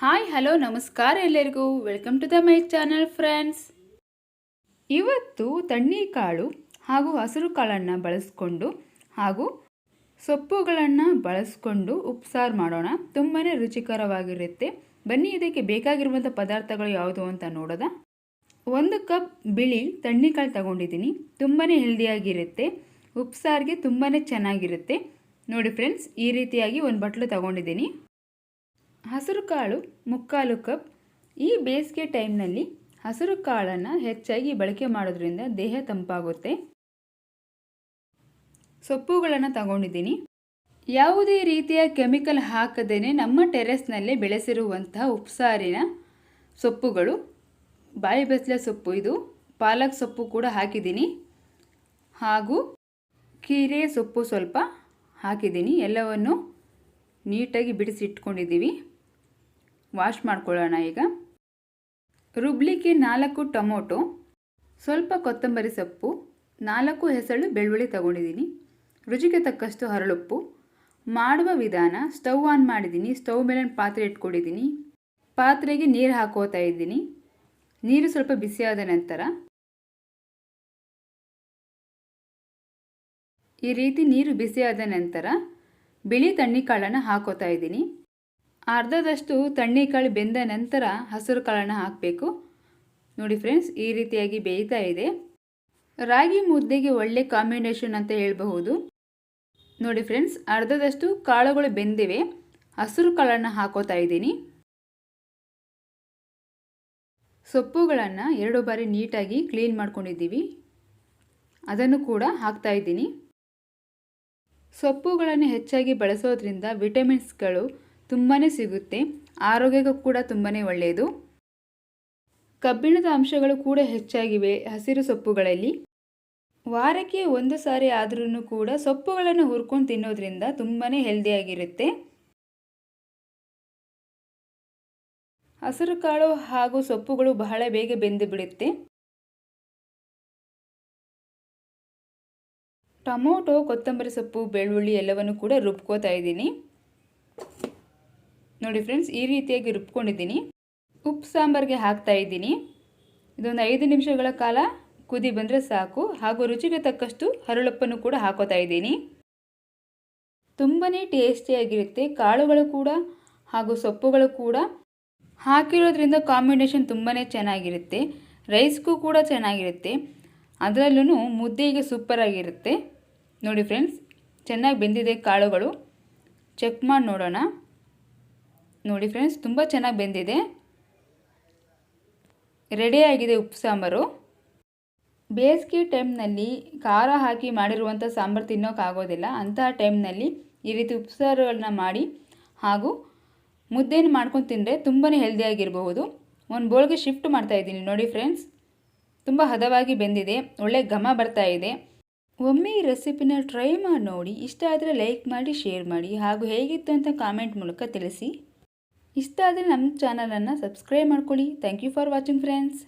Hi, hello, ನಮಸ್ಕಾರ ಎಲ್ಲರಿಗೂ. Welcome to the my channel friends ಇವತ್ತು ತಣ್ಣಿಕಾಳು ಹಾಗೂ ಹಸಿರು ಕಾಳನ್ನು ಬಳಸ್ಕೊಂಡು ಹಾಗೂ ಸೊಪ್ಪುಗಳನ್ನು ಬಳಸ್ಕೊಂಡು ಉಪ್ಸಾರು ಮಾಡೋಣ. ತುಂಬಾ ರುಚಿಕರವಾಗಿರುತ್ತೆ. ಬನ್ನಿ, ಇದಕ್ಕೆ ಬೇಕಾಗಿರುವಂಥ ಪದಾರ್ಥಗಳು ಯಾವುದು ಅಂತ ನೋಡೋದ. ಒಂದು ಕಪ್ ಬಿಳಿ ತಣ್ಣಿಕಾಳು ತಗೊಂಡಿದ್ದೀನಿ. ತುಂಬಾ ಹೆಲ್ದಿಯಾಗಿರುತ್ತೆ. ಉಪ್ಸಾರಿಗೆ ತುಂಬಾ ಚೆನ್ನಾಗಿರುತ್ತೆ. ನೋಡಿ ಫ್ರೆಂಡ್ಸ್ ಈ ರೀತಿಯಾಗಿ ಒಂದು ಬಟ್ಲು ತಗೊಂಡಿದ್ದೀನಿ. ಹಸಿರು ಕಾಳು ಮುಕ್ಕಾಲು ಕಪ್. ಈ ಬೇಸಿಗೆ ಟೈಮ್ನಲ್ಲಿ ಹಸಿರು ಕಾಳನ್ನು ಹೆಚ್ಚಾಗಿ ಬಳಕೆ ಮಾಡೋದ್ರಿಂದ ದೇಹ ತಂಪಾಗುತ್ತೆ. ಸೊಪ್ಪುಗಳನ್ನು ತಗೊಂಡಿದ್ದೀನಿ. ಯಾವುದೇ ರೀತಿಯ ಕೆಮಿಕಲ್ ಹಾಕದೇನೆ ನಮ್ಮ ಟೆರೆಸ್ನಲ್ಲೇ ಬೆಳೆಸಿರುವಂತಹ ಉಪ್ಸಾರಿನ ಸೊಪ್ಪುಗಳು, ಬಾಯಿ ಬಸಳೆ ಸೊಪ್ಪು ಇದು, ಪಾಲಕ್ ಸೊಪ್ಪು ಕೂಡ ಹಾಕಿದ್ದೀನಿ. ಹಾಗೂ ಕೀರೆ ಸೊಪ್ಪು ಸ್ವಲ್ಪ ಹಾಕಿದ್ದೀನಿ. ಎಲ್ಲವನ್ನು ನೀಟಾಗಿ ಬಿಡಿಸಿ ಇಟ್ಕೊಂಡಿದ್ದೀವಿ ವಾಶ್ ಮಾಡ್ಕೊಳ್ಳೋಣ ಈಗ. ರುಬ್ಲಿಕ್ಕೆ ನಾಲ್ಕು ಟೊಮೊಟೊ, ಸ್ವಲ್ಪ ಕೊತ್ತಂಬರಿ ಸೊಪ್ಪು, ನಾಲ್ಕು ಹೆಸಳು ಬೆಳ್ಳುಳ್ಳಿ ತಗೊಂಡಿದ್ದೀನಿ. ರುಚಿಗೆ ತಕ್ಕಷ್ಟು ಹರಳುಪ್ಪು. ಮಾಡುವ ವಿಧಾನ, ಸ್ಟವ್ ಆನ್ ಮಾಡಿದ್ದೀನಿ, ಸ್ಟವ್ ಮೇಲೆ ಪಾತ್ರೆ ಇಟ್ಕೊಂಡಿದ್ದೀನಿ. ಪಾತ್ರೆಗೆ ನೀರು ಹಾಕೋತಾ ಇದ್ದೀನಿ. ನೀರು ಸ್ವಲ್ಪ ಬಿಸಿಯಾದ ನಂತರ ಈ ರೀತಿ ನೀರು ಬಿಸಿಯಾದ ನಂತರ ಬಿಳಿ ತಣ್ಣಿಕಾಳನ್ನು ಹಾಕೋತಾ ಇದ್ದೀನಿ. ಅರ್ಧದಷ್ಟು ತಣ್ಣಿಕಾಳು ಬೆಂದ ನಂತರ ಹಸಿರು ಕಾಳನ್ನು ಹಾಕಬೇಕು. ನೋಡಿ ಫ್ರೆಂಡ್ಸ್ ಈ ರೀತಿಯಾಗಿ ಬೇಯ್ತಾ ಇದೆ. ರಾಗಿ ಮುದ್ದೆಗೆ ಒಳ್ಳೆ ಕಾಂಬಿನೇಷನ್ ಅಂತ ಹೇಳಬಹುದು. ನೋಡಿ ಫ್ರೆಂಡ್ಸ್ ಅರ್ಧದಷ್ಟು ಕಾಳುಗಳು ಬೆಂದಿವೆ. ಹಸಿರು ಕಾಳನ್ನು ಹಾಕೋತಾ ಇದ್ದೀನಿ. ಸೊಪ್ಪುಗಳನ್ನು ಎರಡು ಬಾರಿ ನೀಟಾಗಿ ಕ್ಲೀನ್ ಮಾಡ್ಕೊಂಡಿದ್ದೀವಿ. ಅದನ್ನು ಕೂಡ ಹಾಕ್ತಾ ಇದ್ದೀನಿ. ಸೊಪ್ಪುಗಳನ್ನು ಹೆಚ್ಚಾಗಿ ಬಳಸೋದ್ರಿಂದ ವಿಟಮಿನ್ಸ್ಗಳು ತುಂಬಾ ಸಿಗುತ್ತೆ. ಆರೋಗ್ಯಕ್ಕೂ ಕೂಡ ತುಂಬಾ ಒಳ್ಳೆಯದು ಕಬ್ಬಿಣದ ಅಂಶಗಳು ಕೂಡ ಹೆಚ್ಚಾಗಿವೆ ಹಸಿರು ಸೊಪ್ಪುಗಳಲ್ಲಿ. ವಾರಕ್ಕೆ ಒಂದು ಸಾರಿ ಆದ್ರೂ ಕೂಡ ಸೊಪ್ಪುಗಳನ್ನು ಹುರ್ಕೊಂಡು ತಿನ್ನೋದ್ರಿಂದ ತುಂಬಾ ಹೆಲ್ದಿಯಾಗಿರುತ್ತೆ ಹಸಿರು ಕಾಳು ಹಾಗೂ ಸೊಪ್ಪುಗಳು ಬಹಳ ಬೇಗ ಬೆಂದು ಬಿಡುತ್ತೆ. ಟೊಮೊಟೊ, ಕೊತ್ತಂಬರಿ ಸೊಪ್ಪು, ಬೆಳ್ಳುಳ್ಳಿ ಎಲ್ಲವನ್ನು ಕೂಡ ರುಬ್ಕೋತಾ ಇದ್ದೀನಿ. ನೋಡಿ ಫ್ರೆಂಡ್ಸ್, ಈ ರೀತಿಯಾಗಿ ರುಬ್ಕೊಂಡಿದ್ದೀನಿ. ಉಪ್ಪು ಸಾಂಬಾರಿಗೆ ಹಾಕ್ತಾ ಇದ್ದೀನಿ. ಇದೊಂದು ಐದು ನಿಮಿಷಗಳ ಕಾಲ ಕುದಿ ಬಂದರೆ ಸಾಕು. ಹಾಗೂ ರುಚಿಗೆ ತಕ್ಕಷ್ಟು ಹರಳಪ್ಪನ್ನು ಕೂಡ ಹಾಕೋತಾ ಇದ್ದೀನಿ. ತುಂಬಾ ಟೇಸ್ಟಿಯಾಗಿರುತ್ತೆ ಕಾಳುಗಳು ಕೂಡ ಹಾಗೂ ಸೊಪ್ಪುಗಳು ಕೂಡ ಹಾಕಿರೋದ್ರಿಂದ ಕಾಂಬಿನೇಷನ್ ತುಂಬಾ ಚೆನ್ನಾಗಿರುತ್ತೆ. ರೈಸ್ಗೂ ಕೂಡ ಚೆನ್ನಾಗಿರುತ್ತೆ. ಅದರಲ್ಲೂ ಮುದ್ದೆಗೆ ಸೂಪರಾಗಿರುತ್ತೆ ನೋಡಿ ಫ್ರೆಂಡ್ಸ್, ಚೆನ್ನಾಗಿ ಬೆಂದಿದೆ ಕಾಳುಗಳು. ಚೆಕ್ ಮಾಡಿ ನೋಡೋಣ. ನೋಡಿ ಫ್ರೆಂಡ್ಸ್ ತುಂಬ ಚೆನ್ನಾಗಿ ಬೆಂದಿದೆ. ರೆಡಿಯಾಗಿದೆ ಉಪ್ಪು ಸಾಂಬಾರು. ಬೇಸಿಗೆ ಟೈಮ್ನಲ್ಲಿ ಖಾರ ಹಾಕಿ ಮಾಡಿರುವಂಥ ಸಾಂಬಾರು ತಿನ್ನೋಕ್ಕಾಗೋದಿಲ್ಲ ಅಂತಹ ಟೈಮ್ನಲ್ಲಿ ಈ ರೀತಿ ಉಪ್ಸಾರುಗಳನ್ನ ಮಾಡಿ ಹಾಗೂ ಮುದ್ದೆನ ಮಾಡ್ಕೊಂಡು ತಿಂದರೆ ತುಂಬಾ ಹೆಲ್ದಿಯಾಗಿರಬಹುದು ಒಂದು ಬೋಳ್ಗೆ ಶಿಫ್ಟ್ ಮಾಡ್ತಾಯಿದ್ದೀನಿ ನೋಡಿ ಫ್ರೆಂಡ್ಸ್ ತುಂಬ ಹದವಾಗಿ ಬೆಂದಿದೆ. ಒಳ್ಳೆ ಘಮ ಬರ್ತಾ ಇದೆ. ಒಮ್ಮೆ ಈ ರೆಸಿಪಿನ ಟ್ರೈ ಮಾಡಿ ನೋಡಿ ಇಷ್ಟ ಆದರೆ ಲೈಕ್ ಮಾಡಿ ಶೇರ್ ಮಾಡಿ ಹಾಗೂ ಹೇಗಿತ್ತು ಅಂತ ಕಾಮೆಂಟ್ ಮೂಲಕ ತಿಳಿಸಿ. ಇಷ್ಟ ಆದರೆ ನಮ್ಮ ಚಾನಲನ್ನು ಸಬ್ಸ್ಕ್ರೈಬ್ ಮಾಡ್ಕೊಳ್ಳಿ. Thank you for watching friends